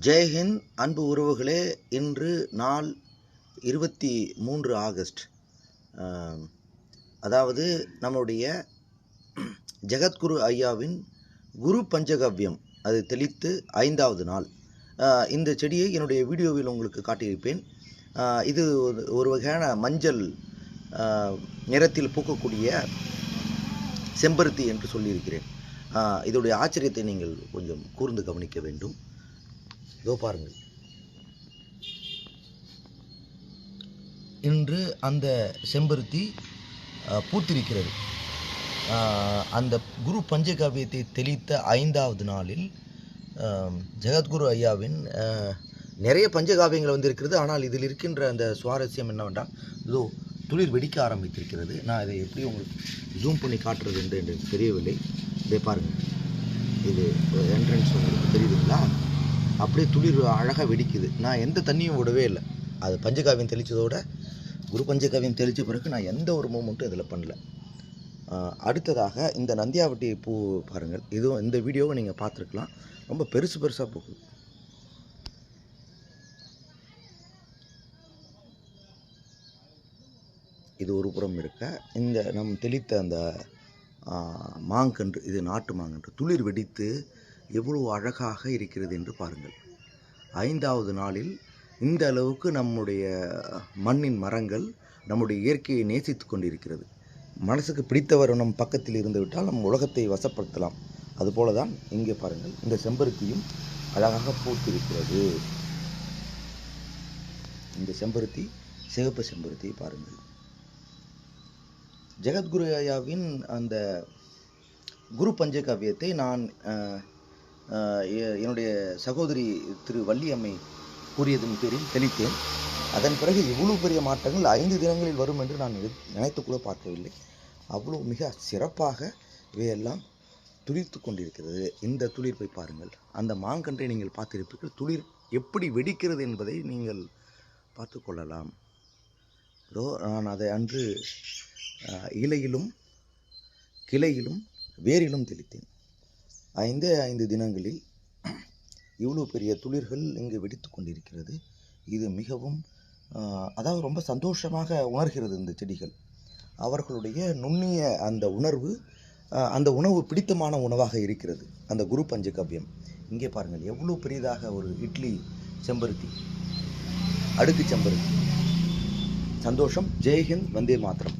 ஜெயஹிந்த் அன்பு உறவுகளே இன்று நாள் இருபத்தி மூன்று ஆகஸ்ட். அதாவது நம்முடைய ஜெகத்குரு ஐயாவின் குரு பஞ்சகவ்யம் அது தெளித்து ஐந்தாவது நாள். இந்த செடியை என்னுடைய வீடியோவில் உங்களுக்கு காட்டியிருப்பேன். இது ஒரு- ஒரு வகையான மஞ்சள் நிறத்தில் பூக்கக்கூடிய செம்பருத்தி என்று சொல்லியிருக்கிறேன். இதோடைய ஆச்சரியத்தை நீங்கள் கொஞ்சம் கூர்ந்து கவனிக்க வேண்டும். இதோ பாருங்கள். இன்று அந்த செம்பருத்தி பூத்திருக்கிறது. அந்த குரு பஞ்சகாவியத்தை தெளித்த ஐந்தாவது நாளில் ஜெகத்குரு ஐயாவின் நிறைய பஞ்சகாவியங்கள் வந்திருக்கிறது. ஆனால் இதில் இருக்கின்ற அந்த சுவாரஸ்யம் என்னவென்றால் இதோ துளிர் வெடிக்க ஆரம்பித்திருக்கிறது. நான் இதை எப்படி உங்களுக்கு ஜூம் பண்ணி காட்டுறது என்று எனக்கு தெரியவில்லை. இதை பாருங்கள். இது என்ட்ரன்ஸ் உங்களுக்கு தெரியுது. அப்படியே துளிர் அழகாக வெடிக்குது. நான் எந்த தண்ணியும் விடவே இல்லை. அது பஞ்சகாவியம் தெளித்ததோட குரு பஞ்சகாவியம் தெளித்த பிறகு நான் எந்த ஒரு மூமெண்ட்டும் இதில் பண்ணல. அடுத்ததாக இந்த நந்தியாவட்டி பூ பாருங்கள். இதுவும் இந்த வீடியோவை நீங்கள் பார்த்துருக்கலாம். ரொம்ப பெருசு பெருசாக போகுது. இது ஒரு புறம் இருக்க. இந்த நம் தெளித்த அந்த மாங்கன்று இது நாட்டு மாங்கன்று துளிர் வெடித்து எவ்வளவு அழகாக இருக்கிறது என்று பாருங்கள். ஐந்தாவது நாளில் இந்த அளவுக்கு நம்முடைய மண்ணின் மரங்கள் நம்முடைய இயற்கையை நேசித்து கொண்டிருக்கிறது. மனசுக்கு பிடித்தவர் நம் பக்கத்தில் இருந்துவிட்டால் நம் உலகத்தை வசப்படுத்தலாம். அதுபோல தான் இங்கே பாருங்கள். இந்த செம்பருத்தியும் அழகாக பூத்திருக்கிறது. இந்த செம்பருத்தி சிவப்பு செம்பருத்தியை பாருங்கள். ஜெகத்குரு ஐயாவின் அந்த குரு பஞ்சகாவியத்தை நான் என்னுடைய சகோதரி திரு வள்ளியம்மை கூறியதன் பேரில் தெளித்தேன். அதன் பிறகு இவ்வளவு பெரிய மாற்றங்கள் ஐந்து தினங்களில் வரும் என்று நான் நினைத்து கூட பார்க்கவில்லை. அவ்வளோ மிக சிறப்பாக இவையெல்லாம் துளிர்த்து கொண்டிருக்கிறது. இந்த துளிர்ப்பை பாருங்கள். அந்த மாங்கன்றை நீங்கள் பார்த்திருப்பீர்கள். துளிர் எப்படி வெடிக்கிறது என்பதை நீங்கள் பார்த்து கொள்ளலாம். இதோ நான் அதை அன்று இலையிலும் கிளையிலும் வேரிலும் தெளித்தேன். ஐந்தே ஐந்து தினங்களில் இவ்வளோ பெரிய துளிர்கள் இங்கு வெடித்து கொண்டிருக்கிறது. இது மிகவும் அதாவது ரொம்ப சந்தோஷமாக உணர்கிறது இந்த செடிகள். அவர்களுடைய நுண்ணிய அந்த உணர்வு அந்த உணவு பிடித்தமான உணவாக இருக்கிறது. அந்த குரு பஞ்சகவ்யம். இங்கே பாருங்கள் எவ்வளோ பெரியதாக ஒரு இட்லி செம்பருத்தி. அடுக்கு செம்பருத்தி. சந்தோஷம் ஜெய்ஹிந்த் வந்தே மாத்திரம்